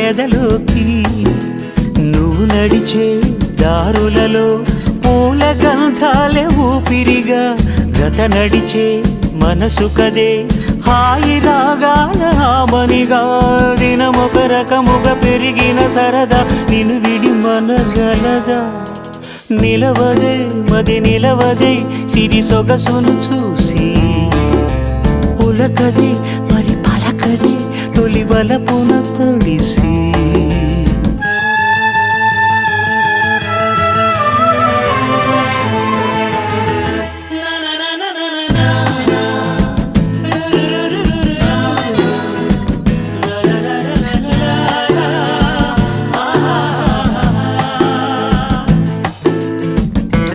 ఎదలోకి నువ్వు నడిచే దారులలో పూల గంధాలే ఊపిరిగా గత నడిచే మనసు కదే హాయి దినమొక రకముగా పెరిగిన సరదా నిన్ను విడి మనగలదా నిలవదే మది నిలవదే సిరి సొగసును చూసి ಪಲ ಪುನತಳಿಸಿ